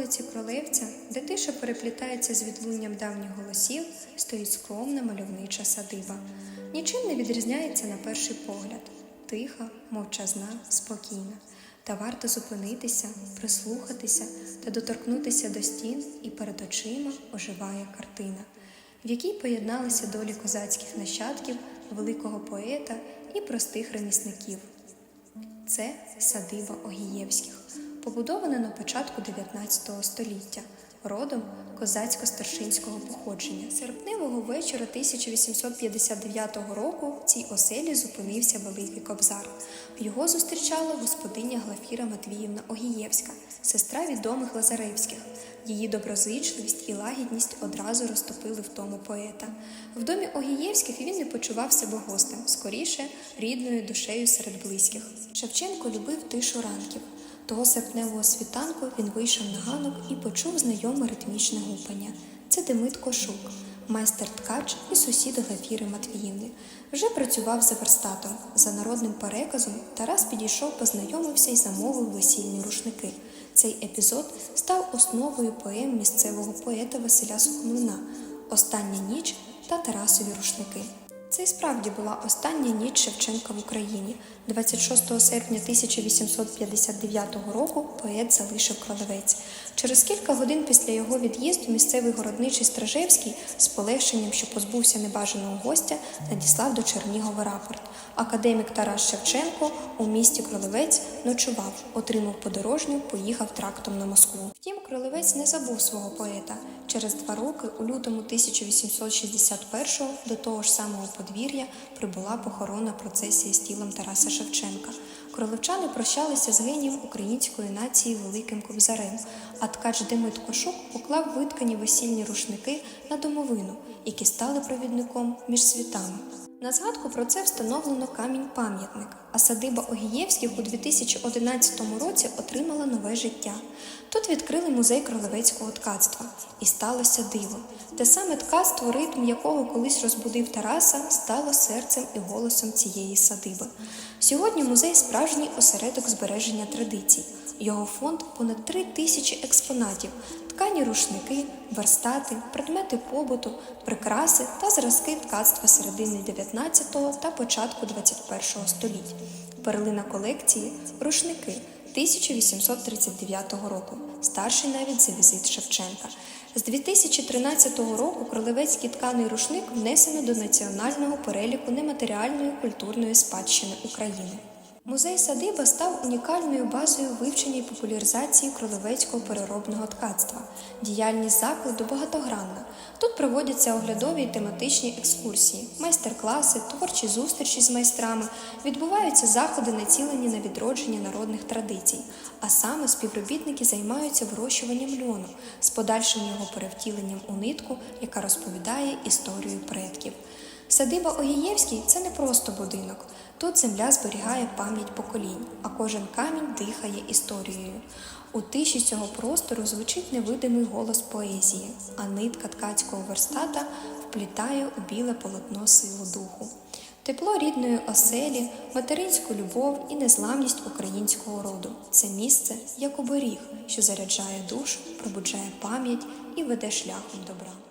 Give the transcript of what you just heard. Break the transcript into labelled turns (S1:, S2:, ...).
S1: вулиці Кролевця, де тиша переплітається з відлунням давніх голосів, стоїть скромна мальовнича садиба. Нічим не відрізняється на перший погляд. Тиха, мовчазна, спокійна. Та варто зупинитися, прислухатися та доторкнутися до стін, і перед очима оживає картина, в якій поєдналися долі козацьких нащадків, великого поета і простих ремісників. Це садиба Огієвських, побудована на початку 19 століття, родом козацько-старшинського походження. Серпневого вечора 1859 року в цій оселі зупинився Великий Кобзар. Його зустрічала господиня Глафіра Матвіївна Огієвська, сестра відомих Лазаревських. Її доброзичливість і лагідність одразу розтопили в тому поета. В домі Огієвських він не почував себе гостем, скоріше рідною душею серед близьких. Шевченко любив тишу ранків. Того серпневого світанку він вийшов на ганок і почув знайоме ритмічне гупання. Це Демит Кошук, майстер ткач і сусід Глафіри Матвіївни. Вже працював за верстатом. За народним переказом Тарас підійшов, познайомився і замовив весільні рушники. Цей епізод став основою поем місцевого поета Василя Сухомлина Остання ніч та Тарасові рушники. Це і справді була остання ніч Шевченка в Україні. 26 серпня 1859 року поет залишив Кролевець. Через кілька годин після його від'їзду місцевий городничий Стражевський з полегшенням, що позбувся небажаного гостя, надіслав до Чернігова рапорт. Академік Тарас Шевченко у місті Кролевець ночував, отримав подорожню, поїхав трактом на Москву. Втім, Кролевець не забув свого поета. Через два роки, у лютому 1861-го, до того ж самого подвір'я прибула похоронна процесія з тілом Тараса Шевченка. Кролевчани прощалися з генієм української нації Великим Кобзарем, а ткач Демит Кошук поклав виткані весільні рушники на домовину, які стали провідником між світами. На згадку про це встановлено камінь-пам'ятник, а садиба Огієвських у 2011 році отримала нове життя. Тут відкрили музей кролевецького ткацтва, і сталося диво. Те саме ткацтво, ритм якого колись розбудив Тараса, стало серцем і голосом цієї садиби. Сьогодні музей справжній осередок збереження традицій. Його фонд понад три тисячі експонатів, ткані рушники, верстати, предмети побуту, прикраси та зразки ткацтва середини 19 та початку 21 століть. Перлина колекції рушники 1839 року, старший навіть за візит Шевченка. З 2013 року кролевецький тканий рушник внесено до національного переліку нематеріальної культурної спадщини України. Музей садиба став унікальною базою вивчення і популяризації кролевецького переробного ткацтва. Діяльність закладу багатогранна. Тут проводяться оглядові і тематичні екскурсії, майстер-класи, творчі зустрічі з майстрами, відбуваються заходи, націлені на відродження народних традицій. А саме співробітники займаються вирощуванням льону з подальшим його перевтіленням у нитку, яка розповідає історію предків. Садиба Огієвський це не просто будинок. Тут земля зберігає пам'ять поколінь, а кожен камінь дихає історією. У тиші цього простору звучить невидимий голос поезії, а нитка ткацького верстата вплітає у біле полотно силу духу. Тепло рідної оселі, материнську любов і незламність українського роду це місце як оберіг, що заряджає душу, пробуджає пам'ять і веде шляхом добра.